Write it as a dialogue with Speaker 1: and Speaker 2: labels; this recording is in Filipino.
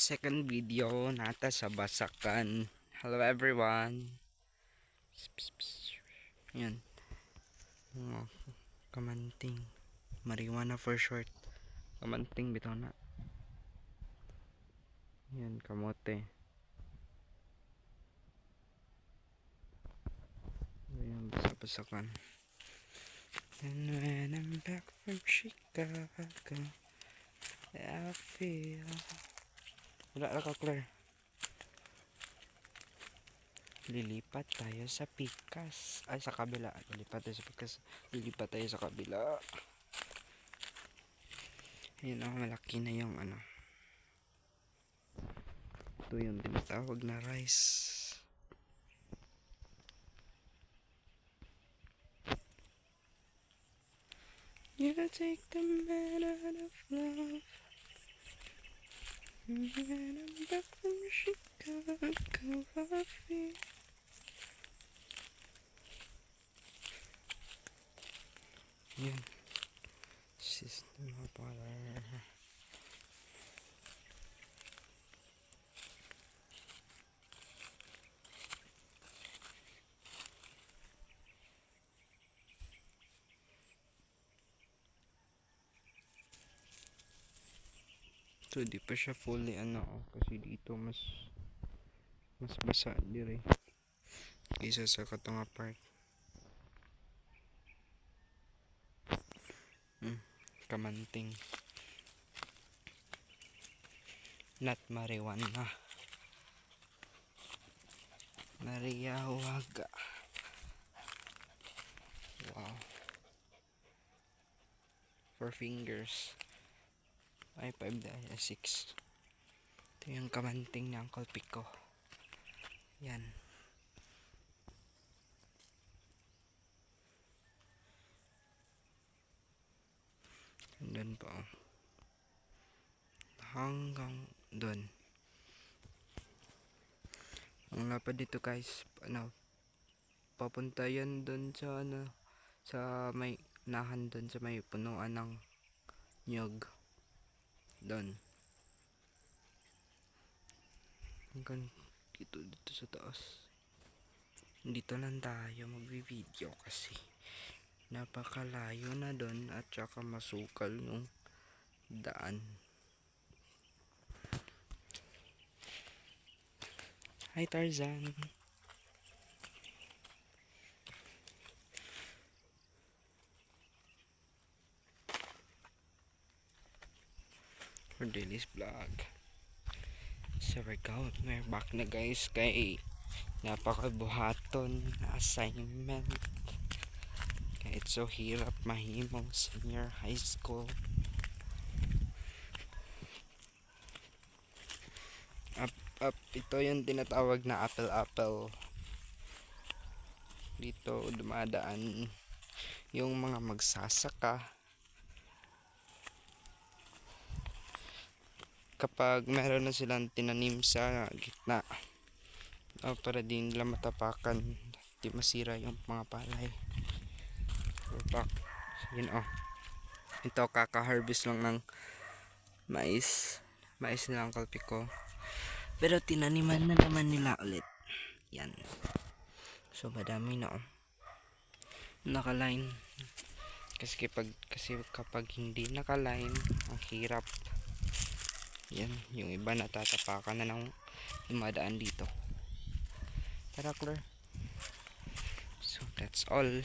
Speaker 1: second video nata sa Basakan. Hello everyone. Yan. Mga kamanting. Marijuana for short. Kamanting bitaw na. Yan, kamote. Ayan, basa-basakan. And when I'm back from Chicago, I feel... Wala na ka. Lilipat tayo sa Pikas. Ay, sa kabila. Lilipat tayo sa Pikas. Lilipat tayo sa kabila. Ayun oh, malaki na yung ano. Ito yung tinatawag na rice. You take the man out of love. And I'm back from Chicago, I feel. Yan. System of power. So di pa siya fully ano oh, kasi dito mas mas basa dire. Kaysa sa Katonga Park. Hmm, kamanting. Not marijuana. Mariawaga. Wow. Four fingers. Ay, 5 dahil 6. Ito yung kamanting ni Uncle Pico. Yan. Doon pa oh. Hanggang doon. Ang lapad dito guys, ano, papunta yan doon sa ano, sa may nahan doon sa may punuan ng nyog. Doon. Hanggang dito, dito sa taas. Dito lang tayo magbi-video kasi napakalayo na doon at saka masukal yung daan. Hi Tarzan. For Daily's vlog. So we're going, we're back na guys kay napakabuhaton na assignment. Kahit so hirap mahimong senior high school. Up, up, ito yung tinatawag na apple-apple. Dito dumadaan yung mga magsasaka. Kapag meron na silang tinanim sa gitna. Uh, para di nila matapakan. Di masira yung mga palay. Back yun oh. Ito kaka-harvest lang ng mais. Mais nila ang kalpi ko. Pero tinaniman na naman nila ulit. Yan. So madami na oh. Nakaline. Kasi kapag kasi kapag hindi nakaline ang hirap yan, yung iba natatapakan na ng dumadaan dito. Tara, Claire. So, that's all.